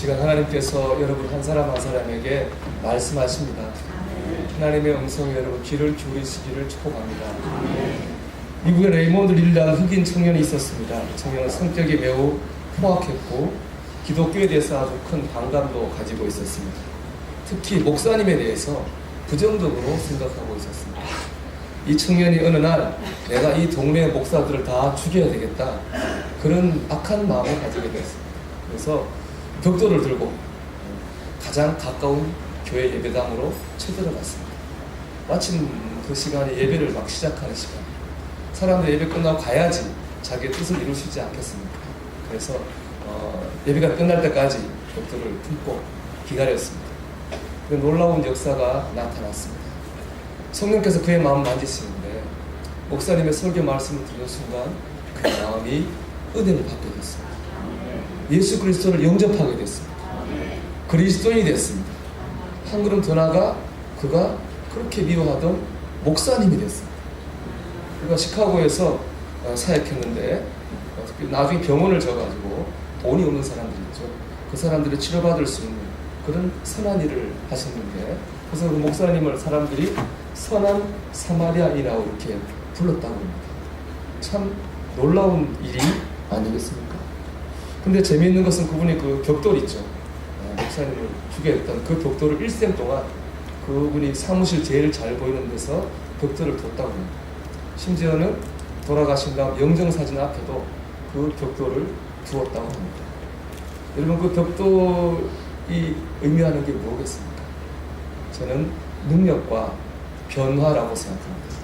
시간 하나님께서 여러분 한 사람 한 사람에게 말씀하십니다. 하나님의 음성에 여러분 귀를 기울이시기를 축복합니다. 미국의 레이몬드 릴라는 흑인 청년이 있었습니다. 청년은 성격이 매우 포악했고 기독교에 대해서 아주 큰 반감도 가지고 있었습니다. 특히 목사님에 대해서 부정적으로 생각하고 있었습니다. 이 청년이 어느 날 내가 이 동네 목사들을 다 죽여야 되겠다 그런 악한 마음을 가지게 됐습니다. 그래서 벽돌을 들고 가장 가까운 교회 예배당으로 쳐들어갔습니다. 마침 그 시간이 예배를 막 시작하는 시간. 사람들 예배 끝나고 가야지 자기의 뜻을 이룰 수 있지 않겠습니까? 그래서 어, 예배가 끝날 때까지 벽돌을 품고 기다렸습니다. 그 놀라운 역사가 나타났습니다. 성령께서 그의 마음 만지시는데 목사님의 설교 말씀을 들은 순간 그 마음이 은혜를 받게 됐습니다. 예수 그리스도를 영접하게 됐습니다. 그리스도인이 됐습니다. 한 걸음 더 나가 그가 그렇게 미워하던 목사님이 됐습니다. 그가 시카고에서 어, 사역했는데 어, 나중에 병원을 져가지고 돈이 없는 사람들이죠. 그 사람들이 치료받을 수 있는 그런 선한 일을 하셨는데 그래서 그 목사님을 사람들이 선한 사마리아인이라고 이렇게 불렀다고 합니다. 참 놀라운 일이 아니겠습니까? 근데 재미있는 것은 그분이 그 벽돌 있죠. 어, 목사님을 죽여했던 그 벽돌을 일생 동안 그분이 사무실 제일 잘 보이는 데서 벽돌을 뒀다고 합니다. 심지어는 돌아가신 다음 영정사진 앞에도 그 벽돌을 두었다고 합니다. 여러분 그 벽돌이 의미하는 게 뭐겠습니까? 저는 능력과 변화라고 생각합니다.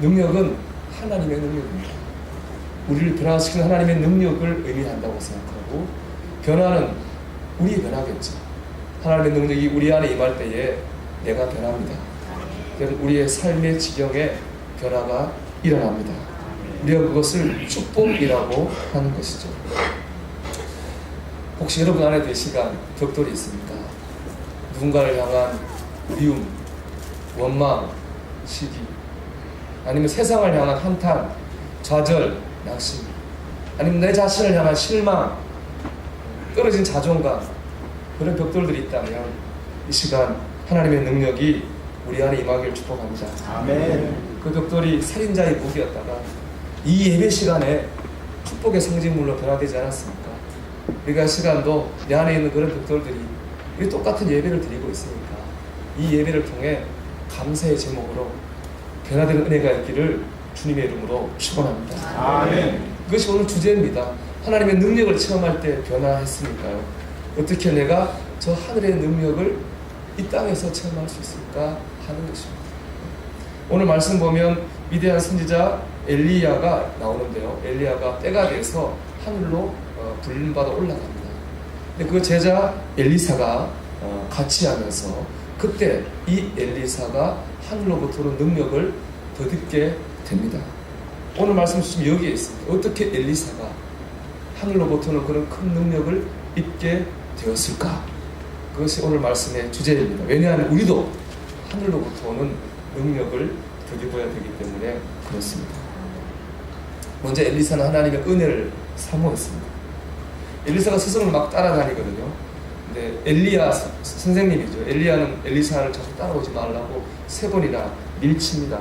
능력은 하나님의 능력입니다. 우리를 변화시키는 하나님의 능력을 의미한다고 생각하고 변화는 우리 변화겠죠. 하나님의 능력이 우리 안에 임할 때에 내가 변합니다. 그럼 우리의 삶의 지경에 변화가 일어납니다. 우리가 그것을 축복이라고 하는 것이죠. 혹시 여러분 안에 이 시간 벽돌이 있습니까? 누군가를 향한 미움, 원망, 시기, 아니면 세상을 향한 한탄, 좌절, 낙심, 아니면 내 자신을 향한 실망, 떨어진 자존감, 그런 벽돌들이 있다면 이 시간 하나님의 능력이 우리 안에 임하기를 축복합니다. 아멘. 그 벽돌이 살인자의 무기였다가 이 예배 시간에 축복의 상징물로 변화되지 않았습니까? 우리가 시간도 내 안에 있는 그런 벽돌들이 이 똑같은 예배를 드리고 있으니까 이 예배를 통해 감사의 제목으로 변화되는 은혜가 있기를 주님의 이름으로 축원합니다. 아멘. 그것이 오늘 주제입니다. 하나님의 능력을 체험할 때 변화했으니까요. 어떻게 내가 저 하늘의 능력을 이 땅에서 체험할 수 있을까 하는 것입니다. 오늘 말씀 보면 위대한 선지자 엘리야가 나오는데요. 엘리야가 때가 돼서 하늘로 어, 불림 받아 올라갑니다. 근데 그 제자 엘리사가 어, 같이 하면서 그때 이 엘리사가 하늘로부터는 능력을 더듬게 됩니다. 오늘 말씀 주신 여기에 있습니다. 어떻게 엘리사가 하늘로부터는 그런 큰 능력을 입게 되었을까? 그것이 오늘 말씀의 주제입니다. 왜냐하면 우리도 하늘로부터 오는 능력을 더입어야 되기 때문에 그렇습니다. 먼저 엘리사는 하나님의 은혜를 사모했습니다. 엘리사가 스승을 막 따라다니거든요. 근데 엘리야 서- 선생님이죠. 엘리야는 엘리사를 자꾸 따라오지 말라고 세 번이나 밀칩니다.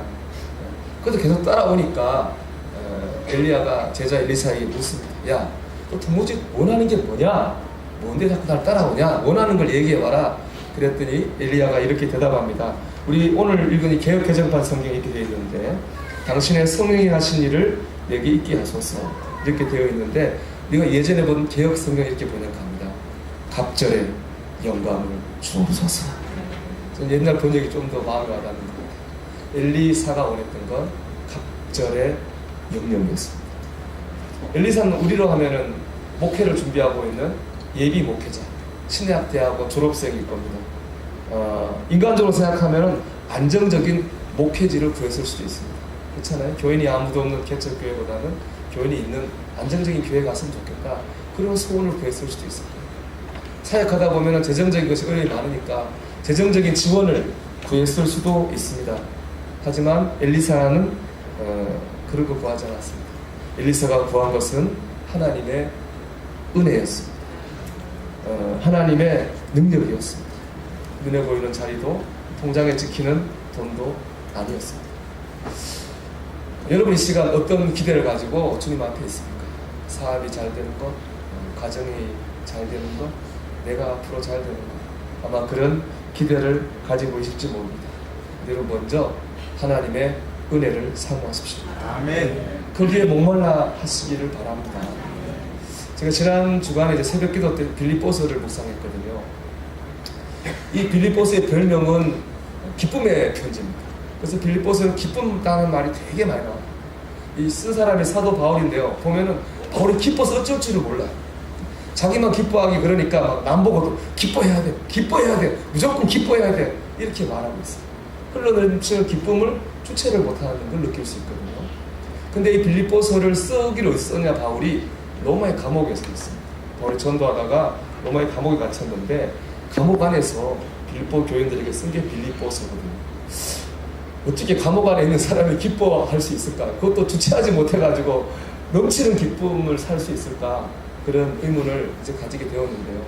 그래도 계속 따라오니까 어, 엘리야가 제자 엘리사에게 묻습니다. 야, 너 도무지 원하는 게 뭐냐? 뭔데 자꾸 날 따라오냐? 원하는 걸 얘기해봐라. 그랬더니 엘리야가 이렇게 대답합니다. 우리 오늘 읽은 이 개혁 개정판 성경에 이렇게 되어 있는데 당신의 성령이 하신 일을 내게 있게 하소서 이렇게 되어 있는데 우리가 예전에 본 개혁 성경 이렇게 번역합니다. 갑절에 영광을 주옵소서. 옛날 번역이 좀 더 마음에 와닿는 것 같아요. 엘리사가 원했던 건 갑절의 영령이었습니다. 엘리사는 우리로 하면은 목회를 준비하고 있는 예비 목회자, 신대학대하고 졸업생일 겁니다. 어, 인간적으로 생각하면은 안정적인 목회지를 구했을 수도 있습니다. 그렇잖아요. 교인이 아무도 없는 개척 교회보다는 교인이 있는 안정적인 교회 갔으면 좋겠다. 그런 소원을 구했을 수도 있습니다. 사역하다 보면은 재정적인 것이 어려움이 많으니까 재정적인 지원을 구했을 수도 있습니다. 하지만 엘리사는 어, 거 구하지 않았습니다. 엘리사가 구한 것은 하나님의 은혜였습니다. 어, 하나님의 능력이었습니다. 눈에 보이는 자리도 통장에 찍히는 돈도 아니었습니다. 여러분 이 시간 어떤 기대를 가지고 주님한테 있습니까? 사업이 잘 되는 것, 어, 가정이 잘 되는 것, 내가 앞으로 잘 되는 것 아마 그런 기대를 가지고 있을지 모릅니다. 여러분 먼저 하나님의 은혜를 사모하십시오. 아멘. 거기에 목말라 하시기를 바랍니다. 제가 지난 주간에 이제 새벽 기도 때 빌립보서를 묵상했거든요. 이 빌립보서의 별명은 기쁨의 편지입니다. 그래서 빌립보서는 기쁨다는 말이 되게 많이 나와요. 이 쓴 사람이 사도 바울인데요. 보면은 바울이 기뻐서 어쩔 줄을 몰라요. 자기만 기뻐하기 그러니까 막 남보고도 기뻐해야 돼, 기뻐해야 돼, 무조건 기뻐해야 돼 이렇게 말하고 있어요. 흘러넘치는 기쁨을 주체를 못하는 걸 느낄 수 있거든요. 근데 이 빌립보서를 쓰기로 썼냐 바울이 로마의 감옥에 서 있습니다. 바울이 전도하다가 로마의 감옥에 갇혔는데 감옥 안에서 빌립보 교인들에게 쓴 게 빌립보서거든요. 어떻게 감옥 안에 있는 사람이 기뻐할 수 있을까? 그것도 주체하지 못해가지고 넘치는 기쁨을 살 수 있을까? 그런 의문을 이제 가지게 되었는데요.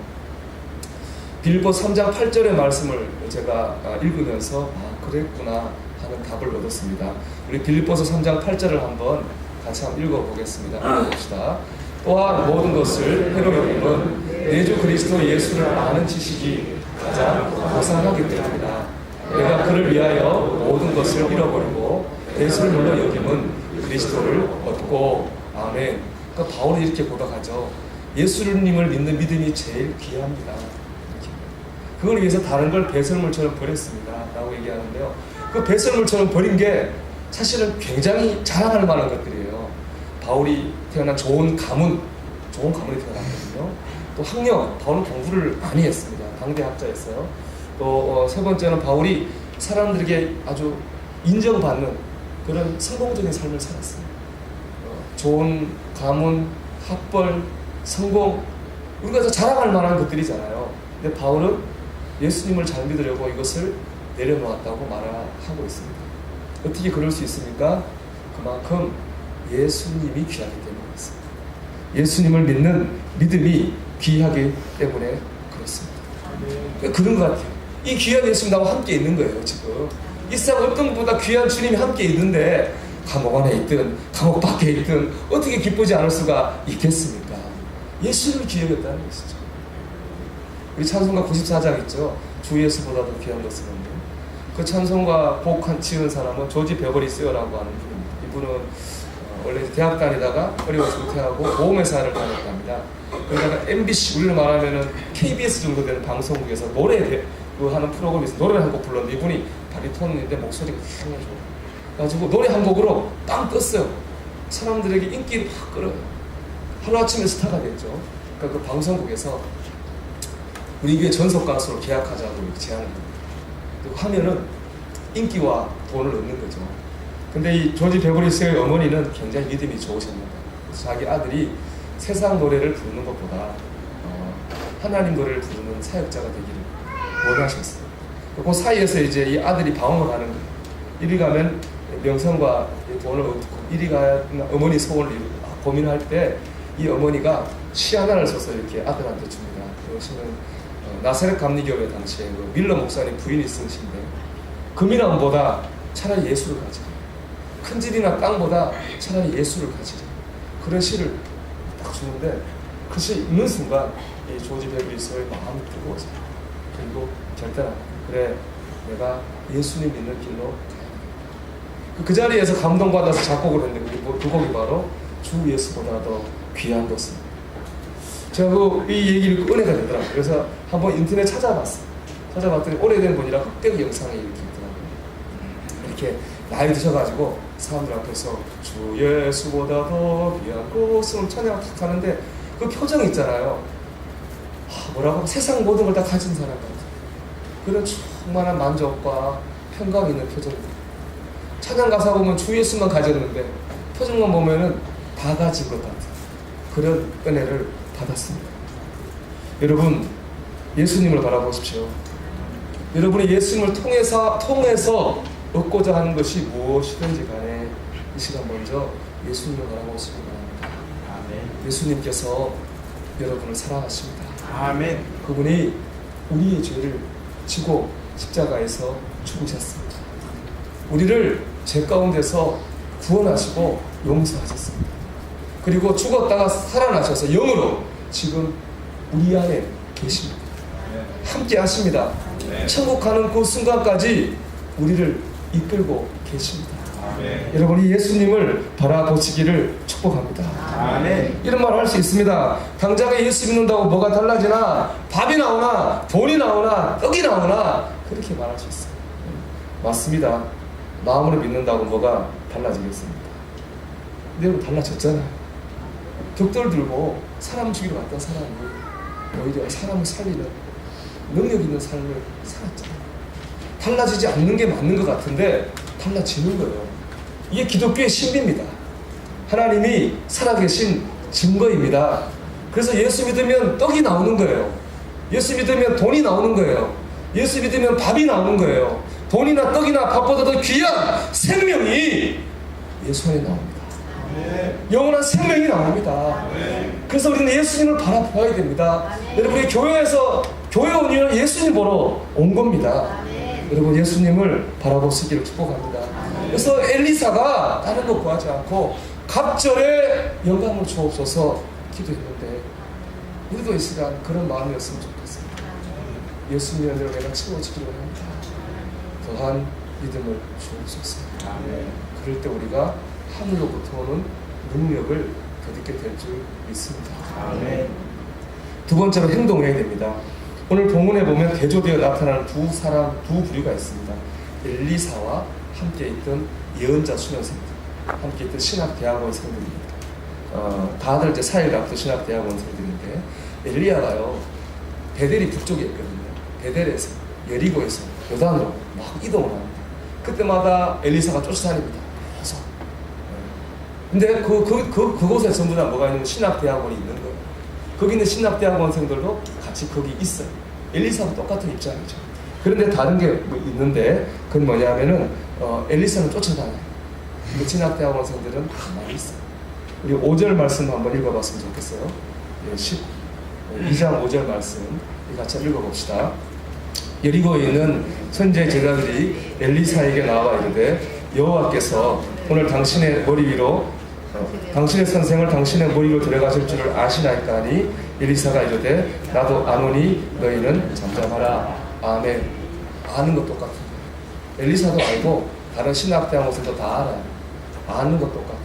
빌보 3장 8절의 말씀을 제가 아, 읽으면서 아 그랬구나 하는 답을 얻었습니다. 우리 빌립보서 3장 8절을 한번 같이 한번 읽어보겠습니다. 읽어봅시다. 또한 모든 것을 해로 여김은 내주 그리스도 예수를 아는 지식이 가장 고상하기 때문이다. 내가 그를 위하여 모든 것을 잃어버리고 예수를 물러 여김은 그리스도를 얻고 아멘. 그러니까 바울이 이렇게 고백하죠. 예수님을 믿는 믿음이 제일 귀합니다. 그걸 위해서 다른 걸 배설물처럼 버렸습니다. 라고 얘기하는데요. 그 배설물처럼 버린 게 사실은 굉장히 자랑할 만한 것들이에요. 바울이 태어난 좋은 가문, 좋은 가문이 태어났거든요. 또 학력, 바울은 공부를 많이 했습니다. 당대학자였어요. 또 어, 세 번째는 바울이 사람들에게 아주 인정받는 그런 성공적인 삶을 살았어요. 어, 좋은 가문, 학벌, 성공, 우리가 다 자랑할 만한 것들이잖아요. 근데 바울은 예수님을 잘 믿으려고 이것을 내려놓았다고 말하고 있습니다. 어떻게 그럴 수 있습니까? 그만큼 예수님이 귀하기 때문이었습니다. 예수님을 믿는 믿음이 귀하기 때문에 그렇습니다. 그런 것 같아요. 이 귀한 예수님 나와 함께 있는 거예요, 지금. 이 세상 어떤 것보다 귀한 주님이 함께 있는데, 감옥 안에 있든, 감옥 밖에 있든, 어떻게 기쁘지 않을 수가 있겠습니까? 예수를 기억했다는 것이죠. 우리 찬송가 94장 있죠? 주 예수보다도 귀한 것은 없는. 그 찬송가 곡한 지은 사람은 조지 베버리 세어라고 하는 분입니다. 이분은 어, 원래 대학 다니다가 어려워서 은퇴하고 보험회사를 다녔답니다. 그러다가 MBC 우리로 말하면은 KBS 정도 되는 방송국에서 노래 대, 그 하는 프로그램에서 노래를 한 곡 불렀는데 이분이 바리톤인데 목소리가 굉장히. 가지고 노래 한 곡으로 빵 떴어요. 사람들에게 인기를 확 끌어요. 하루아침에 스타가 됐죠. 그러니까 그 방송국에서 우리 교회 전속 가수로 계약하자고 제안을. 그리고 하면은 인기와 돈을 얻는 거죠. 근데 이 조지 베버리스의 어머니는 굉장히 믿음이 좋으셨는데 자기 아들이 세상 노래를 부르는 것보다 어, 하나님 노래를 부르는 사역자가 되기를 원하셨어요. 그 사이에서 이제 이 아들이 방황을 하는 거예요. 이리 가면 명성과 이 돈을 얻고 이리 가야 어머니 소원을 막 고민할 때 이 어머니가 시 하나를 써서 이렇게 아들한테 줍니다. 어, 나사렛 감리교회 당시에 그 밀러 목사님 부인이 쓴 시인데 금이남보다 차라리 예수를 가지라. 큰 집이나 땅보다 차라리 예수를 가지라. 그런 시를 딱 주는데 그 시 읽는 순간 이 조지 베브리스의 마음이 뜨거워져요. 그리고 결단합니다. 그래, 내가 예수님 믿는 길로. 그 자리에서 감동받아서 작곡을 했는데 그, 그 곡이 바로 주 예수보다 더 귀한 것은. 제가 그, 이 얘기를 그 은혜가 되더라고요. 그래서 한번 인터넷 찾아봤어요. 찾아봤더니 오래된 분이라 흑백 영상에 이렇게 있더라고요. 이렇게 나이 드셔가지고 사람들 앞에서 주 예수보다 더 귀한 것을 찬양을 탁 하는데 그 표정 있잖아요. 하, 뭐라고 세상 모든 걸 다 가진 사람 같아. 그런 충만한 만족과 평강 있는 표정입니다. 찬양 가사 보면 주 예수만 가졌는데 표정만 보면은 다 가진 것 같은 그런 은혜를 받았습니다. 여러분 예수님을 바라보십시오. 여러분이 예수님을 통해서 통해서 얻고자 하는 것이 무엇이든지 간에 이 시간 먼저 예수님을 바라보시기 바랍니다. 아멘. 예수님께서 여러분을 사랑하십니다. 아멘. 그분이 우리의 죄를 지고 십자가에서 죽으셨습니다. 우리를 죄 가운데서 구원하시고 용서하셨습니다. 그리고 죽었다가 살아나셔서 영으로 지금 우리 안에 계십니다. 함께 하십니다. 네. 천국 가는 그 순간까지 우리를 이끌고 계십니다. 아멘. 여러분이 예수님을 바라보시기를 축복합니다. 아멘. 이런 말 할 수 있습니다. 당장에 예수 믿는다고 뭐가 달라지나 밥이 나오나 돈이 나오나 떡이 나오나 그렇게 말할 수 있어요. 맞습니다. 마음으로 믿는다고 뭐가 달라지겠습니다. 근데 여러분 달라졌잖아요. 격돌 들고 사람 죽이러 갔던 사람이 오히려 사람을 살리는 능력 있는 삶을 살았잖아요. 달라지지 않는 게 맞는 것 같은데 달라지는 거예요. 이게 기독교의 신비입니다. 하나님이 살아계신 증거입니다. 그래서 예수 믿으면 떡이 나오는 거예요. 예수 믿으면 돈이 나오는 거예요. 예수 믿으면 밥이 나오는 거예요. 돈이나 떡이나 밥보다 더 귀한 생명이 예수 안에 나옵니다. 영원한 생명이 나옵니다. 그래서 우리는 예수님을 바라봐야 됩니다. 여러분이 교회에서 교회 온 이유는 예수님 보러 온 겁니다. 여러분 예수님을 바라보시기를 축복합니다. 그래서 엘리사가 다른 거 구하지 않고 갑절에 영감을 주옵소서 기도했는데 우리도 이 시간 그런 마음이었으면 좋겠습니다. 예수님의 은혜로 내가 채워지기를 합니다. 더한 믿음을 주옵소서. 그럴 때 우리가 하늘로부터 오는 능력을 덧입게 될 줄 믿습니다. 아멘. 두 번째로 행동해야 됩니다. 오늘 본문에 보면 대조되어 나타나는 두 사람, 두 부류가 있습니다. 엘리사와 함께 있던 예언자 수련생들, 함께 있던 신학대학원생들입니다. 어, 다들 이제 사일학도 신학대학원생들인데 엘리야가요 베델이 북쪽에 있거든요. 베델에서 여리고에서 요단으로 막 이동을 합니다. 그때마다 엘리사가 쫓아다닙니다. 근데 그, 그, 그, 그곳에 전부 다 뭐가 있는 신학대학원이 있는 거예요. 거기 있는 신학대학원생들도 같이 거기 있어요. 엘리사도 똑같은 입장이죠. 그런데 다른 게뭐 있는데, 그건 뭐냐면은, 어, 엘리사는 쫓아다녀요. 근데 신학대학원생들은 가만히 있어요. 우리 5절 말씀 한번 읽어봤으면 좋겠어요. 예, 10, 2장 5절 말씀 같이 읽어봅시다. 여리고에 있는 선제 제자들이 엘리사에게 나와 이르되 여호와께서 오늘 당신의 머리 위로 어, 당신의 선생을 당신의 머리 위로 들어가실 줄을 아시나이까 하니 엘리사가 이르되 나도 아노니 너희는 잠잠하라. 아멘. 아는 것 거예요 엘리사도 알고 다른 신학대학원생도 다 알아요. 아는 것 똑같아요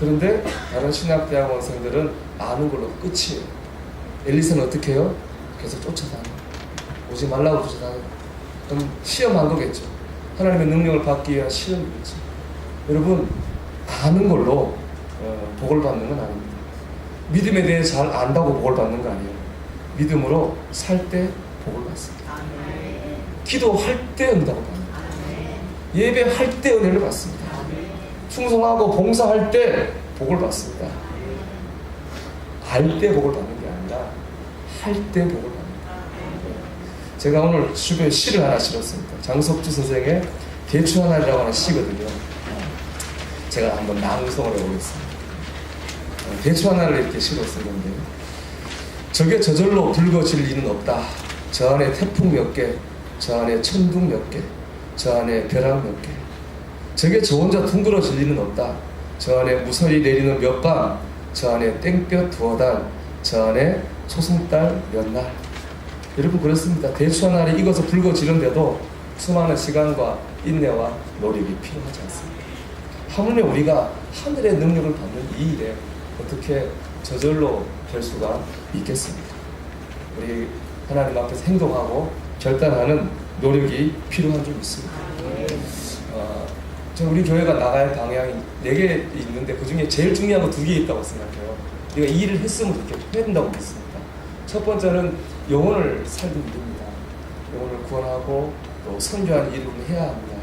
그런데 다른 신학대학원생들은 아는 걸로 끝이에요. 엘리사는 어떻게 해요? 계속 쫓아다녀요 오지 말라고 쫓아다녀요 그럼 시험한 거겠죠. 하나님의 능력을 받기 위한 시험이겠죠. 여러분 아는 걸로 어, 복을 받는 건 아닙니다. 믿음에 대해 잘 안다고 복을 받는 거 아니에요. 믿음으로 살 때 복을 받습니다. 기도할 때 응답을 받습니다. 예배할 때 은혜를 받습니다. 충성하고 봉사할 때 복을 받습니다. 알 때 복을 받는 게 아니라 할 때 복을 받는 거예요. 제가 오늘 주변에 시를 하나 실었습니다. 장석주 선생의 대추 하나라고 하는 시거든요. 제가 한번 낭송을 해보겠습니다. 어, 대추 하나를 이렇게 실어 쓴 건데요. 저게 저절로 붉어질 리는 없다. 저 안에 태풍 몇 개, 저 안에 천둥 몇 개, 저 안에 벼락 몇 개. 저게 저 혼자 둥그러질 리는 없다. 저 안에 무설이 내리는 몇 밤, 저 안에 땡볕 두어 달, 저 안에 초승달 몇 날. 여러분 그렇습니다. 대추 하나를 익어서 붉어지는데도 수많은 시간과 인내와 노력이 필요하지 않습니다. 하물며 우리가 하늘의 능력을 받는 이 일에 어떻게 저절로 될 수가 있겠습니까? 우리 하나님 앞에서 행동하고 결단하는 노력이 필요한 줄 믿습니다. 어, 저 우리 교회가 나갈 방향이 네 개 있는데 그 중에 제일 중요한 거 두 개 있다고 생각해요. 우리가 이 일을 했으면 좋겠고 해야 된다고 믿습니다. 첫 번째는 영혼을 살리는 일입니다. 영혼을 구원하고 또 선교하는 일을 해야 합니다.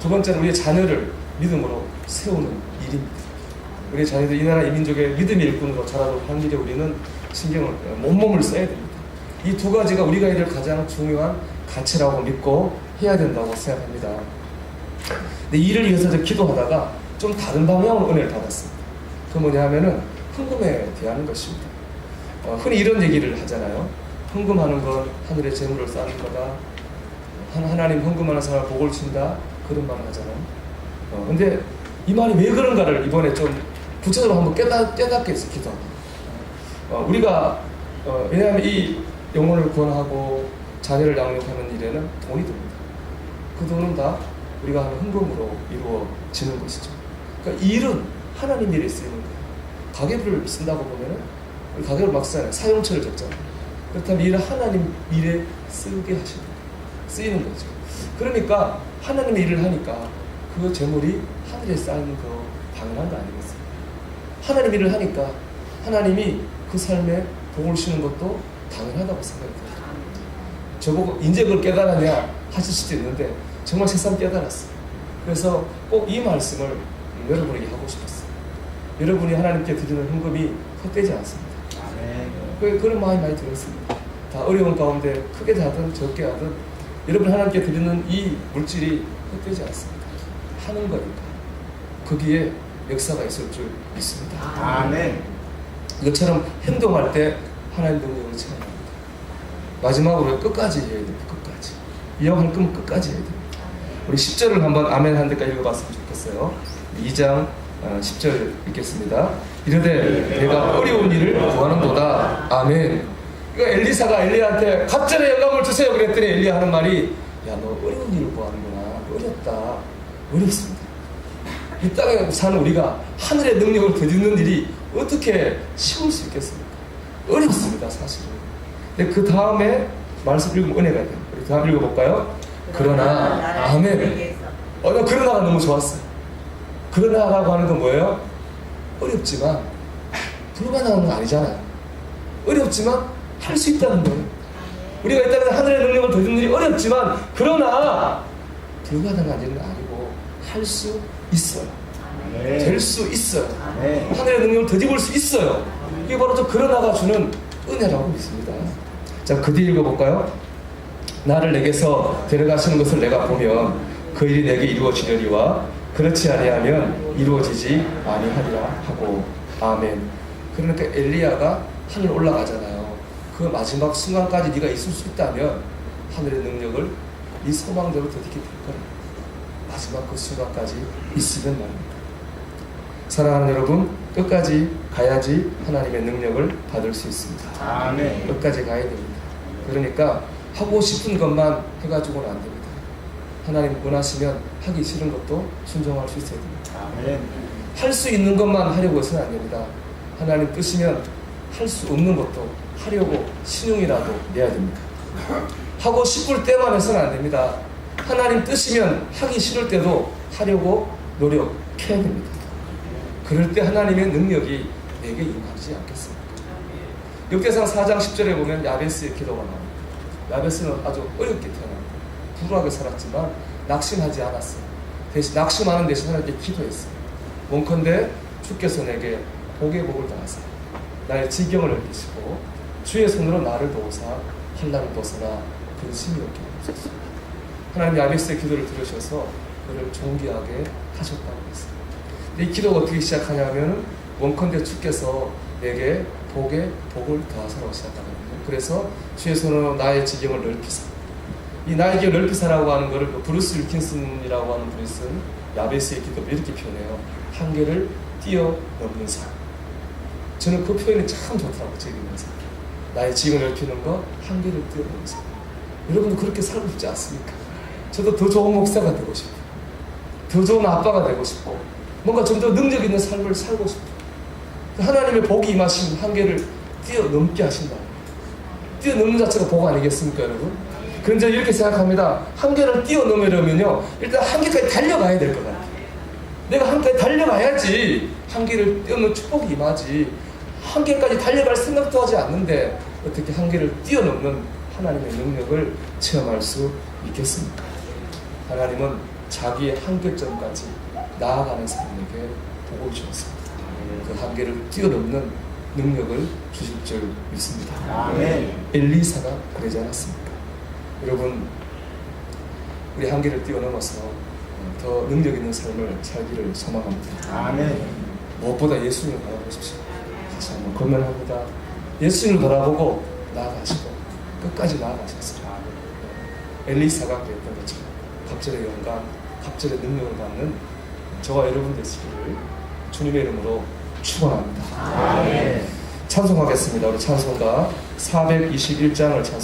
두 번째는 우리의 자녀를 믿음으로 세우는 일입니다. 우리 자녀들 이 나라 이 민족의 믿음의 일꾼으로 자라도록 하는 일에 우리는 신경을 몸몸을 써야 됩니다. 이 두 가지가 우리가 해야 될 가장 중요한 가치라고 믿고 해야 된다고 생각합니다. 근데 이를 위해서 저 기도하다가 좀 다른 방향으로 은혜를 받았습니다. 그 뭐냐 하면은 헌금에 대한 것입니다. 어, 흔히 이런 얘기를 하잖아요. 헌금하는 건 하늘의 재물을 쌓는 거다. 한- 하나님 헌금하는 사람을 복을 준다. 그런 말을 하잖아요. 어, 근데 이 말이 왜 그런가를 이번에 좀 구체적으로 한번 깨닫, 깨닫게 기도. 어, 우리가 어, 왜냐하면 이 영혼을 구원하고 자녀를 양육하는 일에는 돈이 듭니다. 그 돈은 다 우리가 하는 헌금으로 이루어지는 것이죠. 그러니까 이 일은 하나님 일에 쓰이는 거예요. 가계부를 쓴다고 보면은 가계부를 막 쓰잖아요. 사용처를 적잖아요. 그렇다면 이 일은 하나님 일에 쓰게 하시는 거예요. 쓰이는 거죠. 그러니까 하나님의 일을 하니까 그 재물이 하늘에 쌓이는 거 당연한 거 아니겠어요? 하나님 일을 하니까 하나님이 그 삶에 복을 주시는 것도 당연하다고 생각해요. 저보고 이제 그걸 깨달았냐 하실 수도 있는데 정말 새삼 깨달았어요. 그래서 꼭 이 말씀을 여러분에게 하고 싶었어요. 여러분이 하나님께 드리는 헌금이 헛되지 않습니다. 아멘. 그- 그런 마음이 많이 들었습니다. 다 어려운 가운데 크게 하든 적게 하든 여러분 하나님께 드리는 이 물질이 헛되지 않습니다. 하는 거니까 거기에 역사가 있을 줄 믿습니다. 아멘. 이것처럼 행동할 때 하나님 능력을 체험합니다. 마지막으로 끝까지 해야 됩니다. 끝까지. 이왕할 거면 끝까지 해야 됩니다. 우리 10절을 한번 아멘 한 데까지 읽어봤으면 좋겠어요. 2장 어, 10절 읽겠습니다. 이르되 내가 어려운 일을 구하는도다. 아멘. 그러니까 엘리사가 엘리야한테 갑자기 영감을 주세요 그랬더니 엘리야 하는 말이 야 너 어려운 일을 구하는구나. 어렵다. 어렵습니다. 이 땅에 사는 우리가 하늘의 능력을 거짓는 일이 어떻게 쉬울 수 있겠습니까? 어렵습니다, 사실은. 근데 그 다음에 말씀 읽으면 은혜가 돼요. 우리 다음 읽어볼까요? 그러나, 아멘. 어, 나 그러나가 너무 좋았어요. 그러나라고 하는 건 뭐예요? 어렵지만, 불가능한 건 아니잖아요. 어렵지만, 할 수 있다는 거예요. 우리가 이 땅에서 하늘의 능력을 거짓는 일이 어렵지만, 그러나, 불가능한 일은 아니고, 할 수 있어요. 될수 있어요. 아멘. 하늘의 능력을 더집을 수 있어요. 이게 바로 저 그러나가 주는 은혜라고 믿습니다. 자, 그 뒤에 읽어볼까요? 나를 내게서 데려가시는 것을 내가 보면 그 일이 내게 이루어지려니와 그렇지 아니하면 이루어지지 아니하리라 하고 아멘. 그러니까 엘리야가 하늘 올라가잖아요. 그 마지막 순간까지 네가 있을 수 있다면 하늘의 능력을 네 소망대로 더디게 될 거라. 마지막 그 순간까지 있으면 말입니다. 사랑하는 여러분, 끝까지 가야지 하나님의 능력을 받을 수 있습니다. 아멘. 끝까지 가야 됩니다. 그러니까 하고 싶은 것만 해가지고는 안 됩니다. 하나님 원하시면 하기 싫은 것도 순종할 수 있어야 됩니다. 아멘. 할수 있는 것만 하려고 해서는 안 됩니다. 하나님 뜻이면 할 수 없는 것도 하려고 신용이라도 내야 됩니다. 하고 싶을 때만 해서는 안 됩니다. 하나님 뜻이면 하기 싫을 때도 하려고 노력해야 됩니다. 그럴 때 하나님의 능력이 내게 임하지 않겠습니까? 역대상 4장 10절에 보면 야베스의 기도가 나옵니다. 야베스는 아주 어렵게 태어납니다. 불우하게 살았지만 낙심하지 않았어요. 대신 낙심하는 대신 하나님께 기도했어요. 원컨대 주께서 내게 복의 복을 더하사 나의 지경을 넓히시고 주의 손으로 나를 도우사 환난을 벗어나 근심이 없게 하소서. 하나님 야베스의 기도를 들으셔서 그를 존귀하게 하셨다고. 근데 이 기도가 어떻게 시작하냐면 원컨대 주께서 내게 복에 복을 더하사라고 시작하거든요. 그래서 주의 손으로 나의 지경을 넓히사. 이 나의 지경을 넓히사라고 하는 것을 그 브루스 윌킨슨이라고 하는 분이 쓴 야베스의 기도 이렇게 표현해요. 한계를 뛰어넘는 삶. 저는 그 표현이 참 좋더라고요. 제 읽으면서. 나의 지경을 넓히는 거, 한계를 뛰어넘는 삶. 여러분도 그렇게 살고 싶지 않습니까? 저도 더 좋은 목사가 되고 싶고, 더 좋은 아빠가 되고 싶고, 뭔가 좀 더 능력 있는 삶을 살고 싶고, 하나님의 복이 임하신 한계를 뛰어넘게 하신다. 뛰어넘는 자체가 복 아니겠습니까, 여러분? 그런데 이렇게 생각합니다. 한계를 뛰어넘으려면요, 일단 한계까지 달려가야 될 것 같아요. 내가 한계까지 달려가야지 한계를 뛰어넘는 축복이 임하지. 한계까지 달려갈 생각도 하지 않는데 어떻게 한계를 뛰어넘는 하나님의 능력을 체험할 수 있겠습니까? 하나님은 자기의 한계점까지 나아가는 사람에게 복을 주셨습니다. 그 한계를 뛰어넘는 능력을 주실 줄 믿습니다. 아멘. 엘리사가 그러지 않았습니까? 여러분, 우리 한계를 뛰어넘어서 더 능력 있는 삶을 살기를 소망합니다. 아멘. 무엇보다 예수님을 바라보십시오. 다시 한번 건면합니다. 예수님을 바라보고 나아가시고 끝까지 나아가셨어요. 엘리사가 그랬던 것처럼 갑절의 영광, 갑절의 능력을 받는 저와 여러분 되시기를 주님의 이름으로 축원합니다. 찬송하겠습니다. 우리 찬송가 421장을 찬송.